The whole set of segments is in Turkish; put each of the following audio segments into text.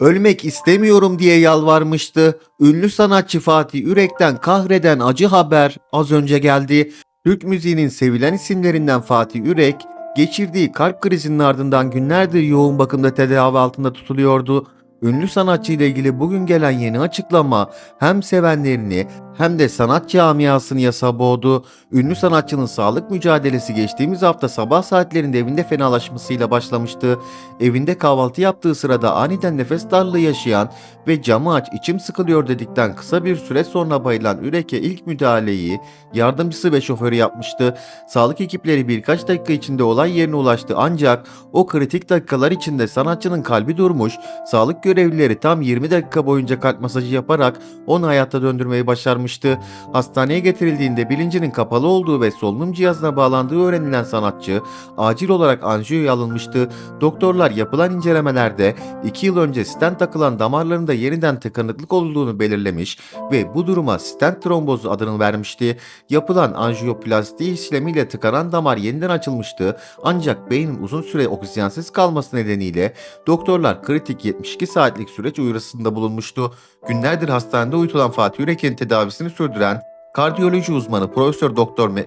Ölmek istemiyorum diye yalvarmıştı. Ünlü sanatçı Fatih Ürek'ten kahreden acı haber az önce geldi. Türk müziğinin sevilen isimlerinden Fatih Ürek, geçirdiği kalp krizinin ardından günlerdir yoğun bakımda tedavi altında tutuluyordu. Ünlü sanatçı ile ilgili bugün gelen yeni açıklama hem sevenlerini hem de sanat camiasını yasa boğdu. Ünlü sanatçının sağlık mücadelesi geçtiğimiz hafta sabah saatlerinde evinde fenalaşmasıyla başlamıştı. Evinde kahvaltı yaptığı sırada aniden nefes darlığı yaşayan ve camı aç içim sıkılıyor dedikten kısa bir süre sonra bayılan Ürek'e ilk müdahaleyi yardımcısı ve şoförü yapmıştı. Sağlık ekipleri birkaç dakika içinde olay yerine ulaştı ancak o kritik dakikalar içinde sanatçının kalbi durmuş, sağlık görevlileri tam 20 dakika boyunca kalp masajı yaparak onu hayatta döndürmeyi başarmıştı. Hastaneye getirildiğinde bilincinin kapalı olduğu ve solunum cihazına bağlandığı öğrenilen sanatçı acil olarak anjiyoya alınmıştı. Doktorlar yapılan incelemelerde 2 yıl önce stent takılan damarlarında yeniden tıkanıklık olduğunu belirlemiş ve bu duruma stent trombozu adını vermişti. Yapılan anjiyoplasti işlemiyle tıkanan damar yeniden açılmıştı ancak beynin uzun süre oksijensiz kalması nedeniyle doktorlar kritik 72 saatlik süreç uyarısında bulunmuştu. Günlerdir hastanede uyutulan Fatih Yürek'in tedavisini sürdüren kardiyoloji uzmanı Profesör Doktor Me-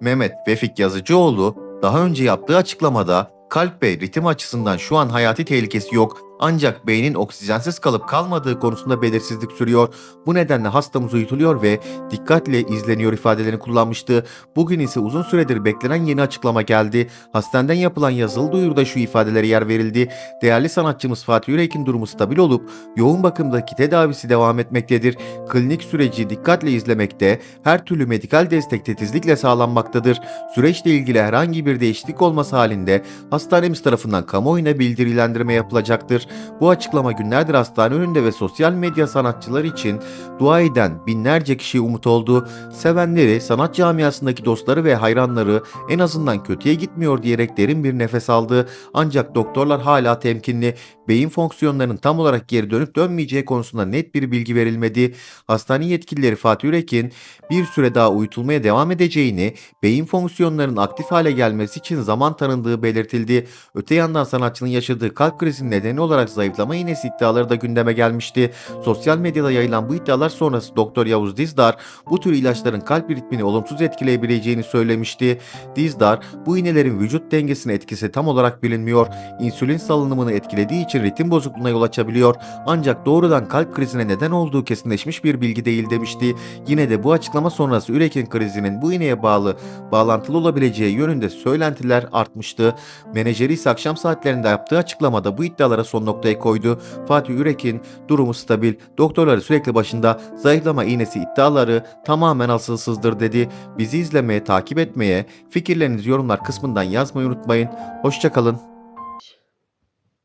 Mehmet Vefik Yazıcıoğlu daha önce yaptığı açıklamada kalp ve ritim açısından şu an hayati tehlikesi yok ancak beynin oksijensiz kalıp kalmadığı konusunda belirsizlik sürüyor. Bu nedenle hastamız uyutuluyor ve dikkatle izleniyor ifadelerini kullanmıştı. Bugün ise uzun süredir beklenen yeni açıklama geldi. Hastaneden yapılan yazılı duyuruda şu ifadelere yer verildi. Değerli sanatçımız Fatih Yürek'in durumu stabil olup yoğun bakımdaki tedavisi devam etmektedir. Klinik süreci dikkatle izlemekte, her türlü medikal destek titizlikle sağlanmaktadır. Süreçle ilgili herhangi bir değişiklik olması halinde hastanemiz tarafından kamuoyuna bildirilendirme yapılacaktır. Bu açıklama günlerdir hastane önünde ve sosyal medya sanatçılar için dua eden binlerce kişiye umut oldu. Sevenleri, sanat camiasındaki dostları ve hayranları en azından kötüye gitmiyor diyerek derin bir nefes aldı. Ancak doktorlar hala temkinli. Beyin fonksiyonlarının tam olarak geri dönüp dönmeyeceği konusunda net bir bilgi verilmedi. Hastane yetkilileri Fatih Ürek'in bir süre daha uyutulmaya devam edeceğini, beyin fonksiyonlarının aktif hale gelmesi için zaman tanındığı belirtildi. Öte yandan sanatçının yaşadığı kalp krizinin nedeni olarak zayıflama iğnesi iddiaları da gündeme gelmişti. Sosyal medyada yayılan bu iddialar sonrası Doktor Yavuz Dizdar bu tür ilaçların kalp ritmini olumsuz etkileyebileceğini söylemişti. Dizdar bu iğnelerin vücut dengesine etkisi tam olarak bilinmiyor. İnsülin salınımını etkilediği için ritim bozukluğuna yol açabiliyor. Ancak doğrudan kalp krizine neden olduğu kesinleşmiş bir bilgi değil demişti. Yine de bu açıklama sonrası ürekin krizinin bu iğneye bağlı bağlantılı olabileceği yönünde söylentiler artmıştı. Menajeri ise akşam saatlerinde yaptığı açıklamada bu iddialara son noktayı koydu. Fatih Ürek'in durumu stabil, doktorları sürekli başında, zayıflama iğnesi iddiaları tamamen asılsızdır dedi. Bizi izlemeye, takip etmeye, fikirlerinizi yorumlar kısmından yazmayı unutmayın. Hoşçakalın.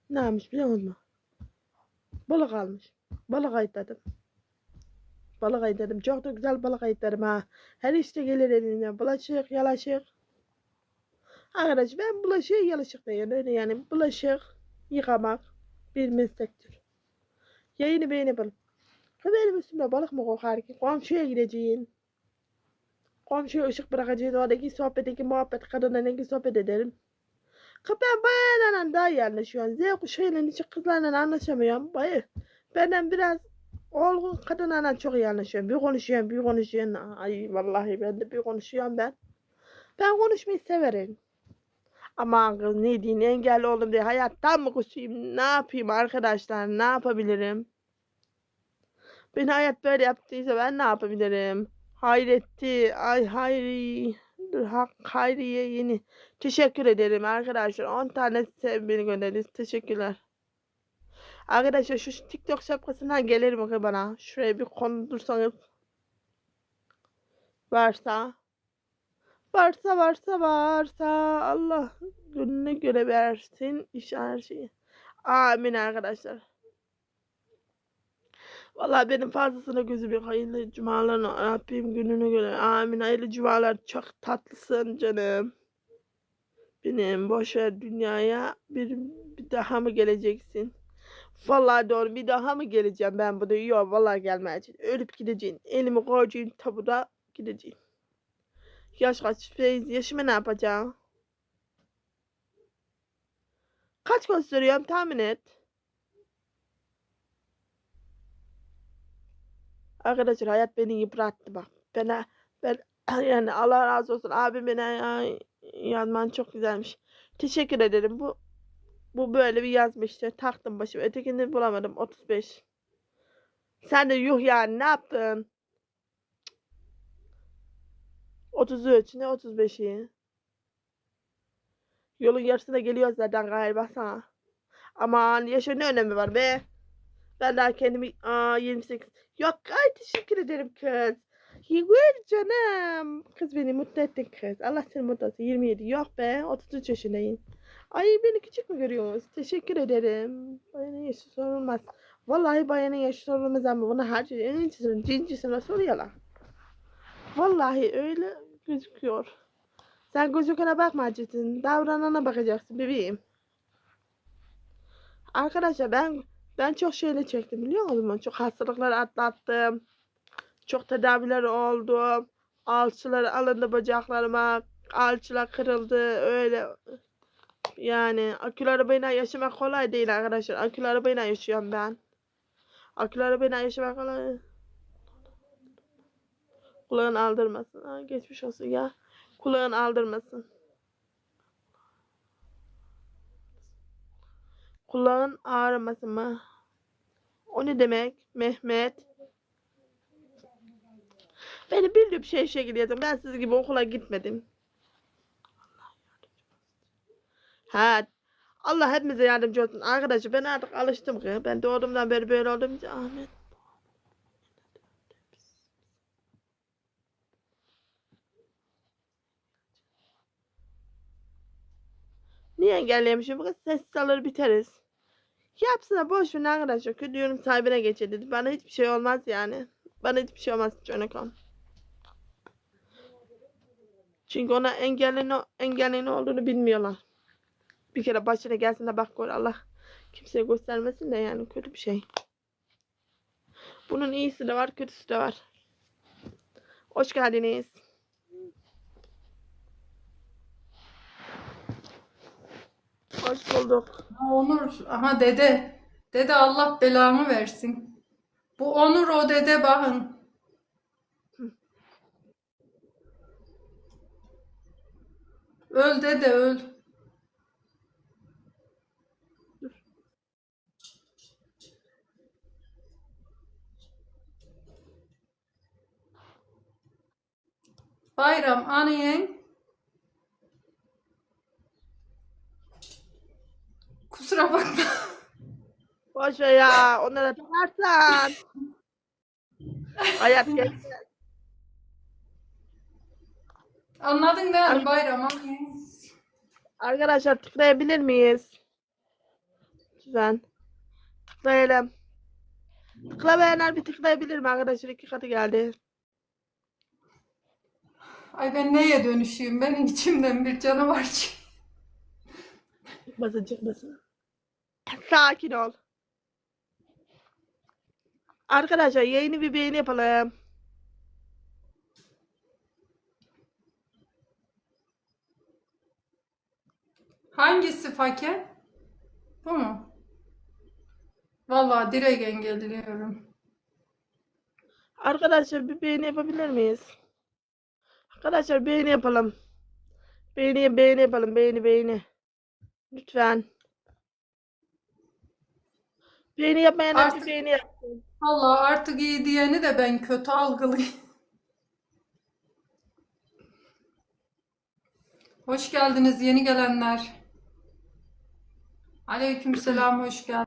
Ne yapmış biliyor musun? Balık almış. Balık ayıtladım. Balık ayıtladım. Çok da güzel balık ayıtlarım ha. Her işte gelir elinden. Bulaşık, yalaşık. Arkadaş ben bulaşığı yalaşık diyorum. Öyle yani bulaşık yıkamak bir meslektir. Yayını beğenelim. Ha benim üstümde balık mı kokar ki? Komşuya gideceğim. Komşuya ışık bırakacağım. Oradaki sohbeteki muhabbet kadınla ne sohbet ederim. Kız ben bayanlarla daha iyi anlaşıyorum. Z kuşağıyla hiç kızlarla anlaşamıyorum. Bayı. Benden biraz olgun kadınlarla çok iyi anlaşıyorum. Bir konuşuyorum, bir konuşuyorum. Ay vallahi ben de bir konuşuyorum ben. Ben konuşmayı severim. Ama kız ne diyeyim engelli oldum diye hayattan mı kusayım? Ne yapayım arkadaşlar? Ne yapabilirim? Beni hayat böyle yaptıysa ben ne yapabilirim? Hayretti. Ay hayri. Hak Hayriye yeni. Teşekkür ederim arkadaşlar. 10 tane sevgili gönderdiniz. Teşekkürler. Arkadaşlar şu TikTok şapkasından gelir mi bana? Şuraya bir kondursanız. Varsa. Varsa varsa varsa Allah gününe göre versin iş her şeyi. Amin arkadaşlar. Vallahi benim fazlasına gözüm yok. Hayırlı cumalar Rabbim gününe göre. Amin. Hayırlı cumalar. Çok tatlısın canım. Benim boş ver dünyaya bir, bir daha mı geleceksin? Vallahi doğru bir daha mı geleceğim ben burada? Yok vallahi gelmeyeceğim. Ölüp gideceğim. Elimi koyacağım tabuda gideceğim. Yaş kaç? Feyz, yaşıma ne yapacağım? Kaç gösteriyorum tahmin et. Arkadaşlar hayat beni yıprattı bak. Ben, ben yani Allah razı olsun abi beni ya, yazman çok güzelmiş. Teşekkür ederim. Bu bu böyle bir yazmıştı. Taktım başım. Ötekini bulamadım. 35. Sen de yuh yani ne yaptın? 33 ne 35'i? Yolun yarısına geliyoruz zaten galiba sana. Aman yaşa ne önemi var be? Ben daha kendimi aa 28. Yok ay teşekkür ederim kız. Yürü canım. Kız beni mutlu ettin kız. Allah seni mutlu etsin. 27. Yok be 33 yaşındayım. Ay beni küçük mü görüyorsunuz? Teşekkür ederim. Bayanın yaşı sorulmaz. Vallahi bayanın yaşı sorulmaz ama bunu her şey en incisine, cincisine soruyorlar. Vallahi öyle gözüküyor. Sen gözükene bakmayacaksın. Davranana bakacaksın bebeğim. Arkadaşlar ben ben çok şeyle çektim biliyor musun? Çok hastalıklar atlattım. Çok tedaviler oldu. Alçılar alındı bacaklarıma. Alçılar kırıldı. Öyle yani akülü arabayla yaşamak kolay değil arkadaşlar. Akülü arabayla yaşıyorum ben. Akülü arabayla yaşamak kolay. Kulağın aldırmasın. Ha, geçmiş olsun ya. Kulağın aldırmasın. Kulağın ağrımasın mı? O ne demek? Mehmet. Beni bildiğim şey şekil yazın. Ben siz gibi okula gitmedim. Ha. Allah hepimize yardımcı olsun. Arkadaşlar ben artık alıştım ki. Ben doğduğumdan beri böyle oldum. Ahmet. Niye engellemişim? Kadar sessiz alır biteriz. Yapsına boş ver arkadaşlar. Kötü yorum sahibine geçer dedi. Bana hiçbir şey olmaz yani. Bana hiçbir şey olmaz Jonathan. Çünkü ona engelli, ne- engelli ne olduğunu bilmiyorlar. Bir kere başına gelsin de bak gör Allah. Kimseye göstermesin de yani kötü bir şey. Bunun iyisi de var, kötüsü de var. Hoş geldiniz. Hoş bulduk. Onur, aha dede. Dede Allah belamı versin. Bu Onur o dede bakın. Öl dede öl. Bayram aniyen. Kusura bakma. Boş ver ya. Onlara takarsan. Hayat geçmez. Anladın değil mi bayram? Arkadaşlar tıklayabilir miyiz? Lütfen. Tıklayalım. Tıklamayanlar bir tıklayabilir mi arkadaşlar? İki katı geldi. Ay ben neye dönüşüyüm? Benim içimden bir canavar çık. Çıkmasın çıkmasın. Sakin ol. Arkadaşlar yayını bir beğeni yapalım. Hangisi fakir? Bu mu? Vallahi direkt engelliyorum. Arkadaşlar bir beğeni yapabilir miyiz? Arkadaşlar beğeni yapalım. Beğeni beğeni yapalım. Beğeni beğeni. Lütfen. Beğeni yapmayanlar bir Artık- beğeni yapsın. Vallahi artık iyi diyeni de ben kötü algılıyım. Hoş geldiniz yeni gelenler. Aleykümselam hoş geldin.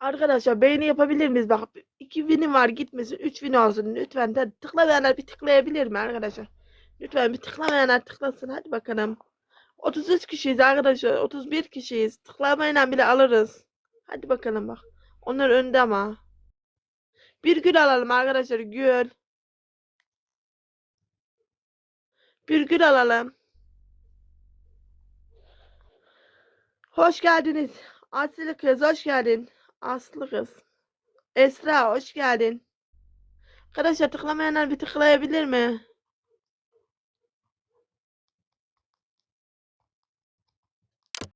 Arkadaşlar beğeni yapabilir miyiz? Bak 2 binim var gitmesin 3 bin olsun lütfen. De, tıklamayanlar bir tıklayabilir mi arkadaşlar? Lütfen bir tıklamayanlar tıklasın hadi bakalım. 33 kişiyiz arkadaşlar 31 kişiyiz. Tıklamayla bile alırız. Hadi bakalım bak. Onlar önde ama. Bir gül alalım arkadaşlar gül. Bir gül alalım. Hoş geldiniz. Aslı kız hoş geldin. Aslı kız. Esra hoş geldin. Arkadaşlar tıklamayanlar bir tıklayabilir mi?